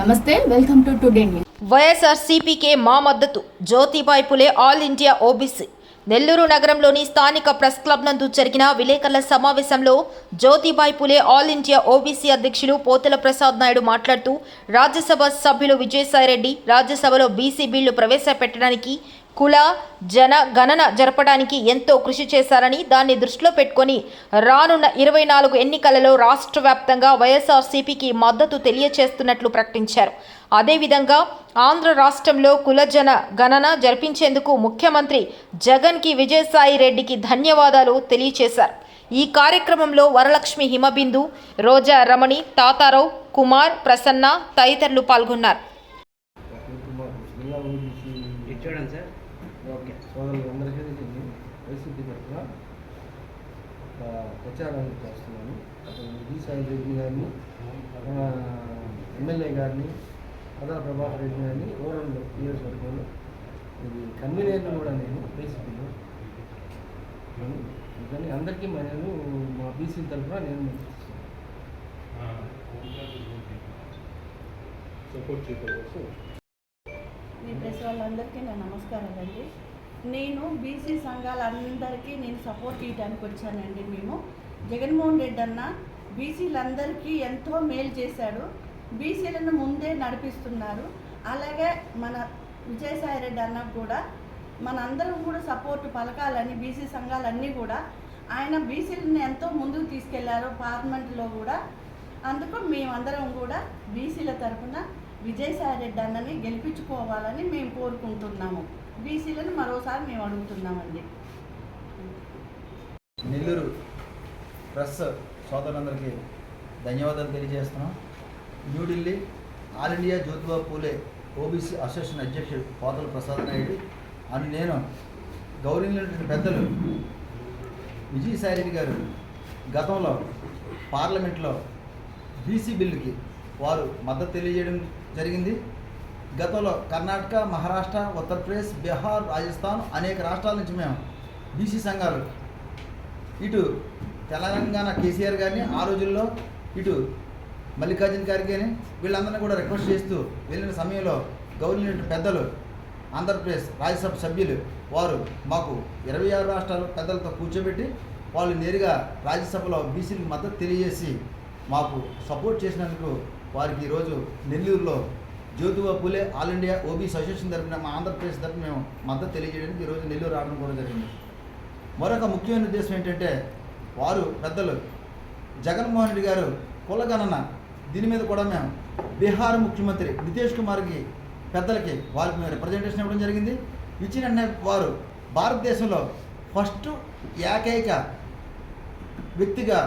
నమస్తే welcome to today news. వైఎస్ఆర్సీపీకే మా మద్దతు. Jyotibai Phule all India OBC. Nellore నగరంలోని స్థానిక ప్రెస్ క్లబ్ నందు జరిగిన విలేకరుల సమావేశంలో Jyotibai Phule all India OBC అధ్యక్షులు పోతల ప్రసాద్ నాయుడు మాట్లాడుతూ రాజ్యసభ సభ్యులు విజయసాయిరెడ్డి రాజ్యసభలో బీసీ బిల్లు ప్రవేశపెట్టడానికి కుల జన గణన జరపడానికి ఎంతో కృషి చేశారని దాన్ని దృష్టిలో పెట్టుకొని రానున్న ఇరవై నాలుగు ఎన్నికలలో రాష్ట్ర వ్యాప్తంగా వైఎస్ఆర్సీపీకి మద్దతు తెలియచేస్తున్నట్లు ప్రకటించారు. అదేవిధంగా ఆంధ్ర రాష్ట్రంలో కులజన గణన జరిపించేందుకు ముఖ్యమంత్రి జగన్కి విజయసాయి రెడ్డికి ధన్యవాదాలు తెలియచేశారు. ఈ కార్యక్రమంలో వరలక్ష్మి హిమబిందు రోజా రమణి తాతారావు కుమార్ ప్రసన్న తదితరులు పాల్గొన్నారు. చూడండి సార్. ఓకే. సోదరులందరికీ నేను వైసీపీ తరఫున ఆ, ప్రచారాన్ని చేస్తున్నాను. విజయ్ సాయి రెడ్డి గారిని మన ఎమ్మెల్యే గారిని అదా ప్రభాకర్ రెడ్డి గారిని రూరల్ నియోజకవర్గంలో ఇది కన్వీనర్ని కూడా నేను వైసీపీలో కానీ అందరికీ నేను మా బీసీ తరఫున నేను సపోర్ట్ చేయవచ్చు వాళ్ళందరికీ నా నమస్కారాలండి నేను బీసీ సంఘాలందరికీ నేను సపోర్ట్ ఇవ్వడానికి వచ్చానండి మేము. జగన్మోహన్ రెడ్డి అన్న బీసీలందరికీ ఎంతో మేలు చేశాడు. బీసీలను ముందే నడిపిస్తున్నారు. అలాగే మన విజయసాయి రెడ్డి అన్న కూడా మనందరం కూడా సపోర్ట్ పలకాలని బీసీ సంఘాలన్నీ కూడా ఆయన బీసీలను ఎంతో ముందుకు తీసుకెళ్ళారు పార్లమెంట్లో కూడా. అందుకు మేమందరం కూడా బీసీల తరఫున విజయసాయి రెడ్డి అన్నని గెలిపించుకోవాలని మేము కోరుకుంటున్నాము. బీసీలను మరోసారి మేము అడుగుతున్నామండి. నెల్లూరు ప్రెస్ సోదరులందరికీ ధన్యవాదాలు తెలియజేస్తున్నాం. New Delhi all India Jyotiba Phule OBC association అధ్యక్షుడు పోతల ప్రసాద్ నాయుడు. అని నేను గౌరవించినటువంటి పెద్దలు విజయసాయిరెడ్డి గారు గతంలో పార్లమెంట్లో బీసీ బిల్లుకి వారు మద్దతు తెలియజేయడం జరిగింది. గతంలో కర్ణాటక మహారాష్ట్ర ఉత్తరప్రదేశ్ బీహార్ రాజస్థాన్ అనేక రాష్ట్రాల నుంచి మేము బీసీ సంఘాలు ఇటు తెలంగాణ కేసీఆర్ గారిని ఆ రోజుల్లో ఇటు మల్లికార్జున గారి కానీ వీళ్ళందరినీ కూడా రిక్వెస్ట్ చేస్తూ వెళ్ళిన సమయంలో గవర్నమెంట్ పెద్దలు ఆంధ్రప్రదేశ్ రాజ్యసభ సభ్యులు వారు మాకు ఇరవై ఆరు రాష్ట్రాల పెద్దలతో కూర్చోబెట్టి వాళ్ళు నేరుగా రాజ్యసభలో బీసీలకు మద్దతు తెలియజేసి మాకు సపోర్ట్ చేసినందుకు వారికి ఈరోజు నెల్లూరులో Jyotiba Phule all India OBC association తరఫున మా ఆంధ్రప్రదేశ్ తరఫున మేము మద్దతు తెలియజేయడానికి ఈరోజు నెల్లూరు రావడం కూడా జరిగింది. మరొక ముఖ్యమైన ఉద్దేశం ఏంటంటే వారు పెద్దలు జగన్మోహన్ రెడ్డి గారు కులగణన దీని మీద కూడా మేము బీహార్ ముఖ్యమంత్రి నితీష్ కుమార్కి పెద్దలకి వారికి మేము రిప్రజెంటేషన్ ఇవ్వడం జరిగింది. ఇచ్చిన వారు భారతదేశంలో ఫస్ట్ ఏకైక వ్యక్తిగా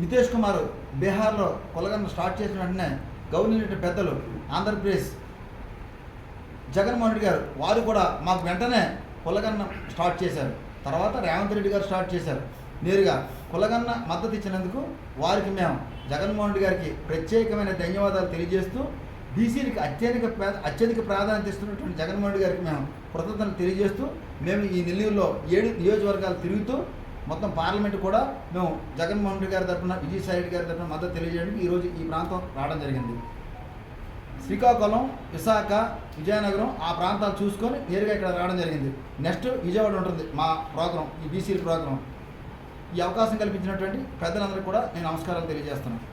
నితేష్ కుమార్ బీహార్లో కులగణన స్టార్ట్ చేసిన వెంటనే గవర్నమెంట్ పెద్దలు ఆంధ్రప్రదేశ్ జగన్మోహన్ రెడ్డి గారు వారు కూడా మాకు వెంటనే కులగన్న స్టార్ట్ చేశారు. తర్వాత రేవంత్ రెడ్డి గారు స్టార్ట్ చేశారు. నేరుగా కులగన్న మద్దతు ఇచ్చినందుకు వారికి మేము జగన్మోహన్ రెడ్డి గారికి ప్రత్యేకమైన ధన్యవాదాలు తెలియజేస్తూ బీసీలకు అత్యధిక అత్యధిక ప్రాధాన్యత ఇస్తున్నటువంటి జగన్మోహన్ రెడ్డి గారికి మేము కృతజ్ఞతలు తెలియజేస్తూ మేము ఈ నెల్లూరులో ఏడు నియోజకవర్గాలు తిరుగుతూ మొత్తం పార్లమెంట్ కూడా మేము జగన్మోహన్ రెడ్డి గారి తరఫున విజయసాయి రెడ్డి గారి తరఫున మద్దతు తెలియజేయడానికి ఈరోజు ఈ ప్రాంతం రావడం జరిగింది. శ్రీకాకుళం విశాఖ విజయనగరం ఆ ప్రాంతాలు చూసుకొని నేరుగా ఇక్కడ రావడం జరిగింది. నెక్స్ట్ విజయవాడ ఉంటుంది మా ప్రోగ్రాం ఈ బీసీ ప్రోగ్రాం. ఈ అవకాశం కల్పించినటువంటి పెద్దలందరికీ కూడా నేను నమస్కారాలు తెలియజేస్తున్నాను.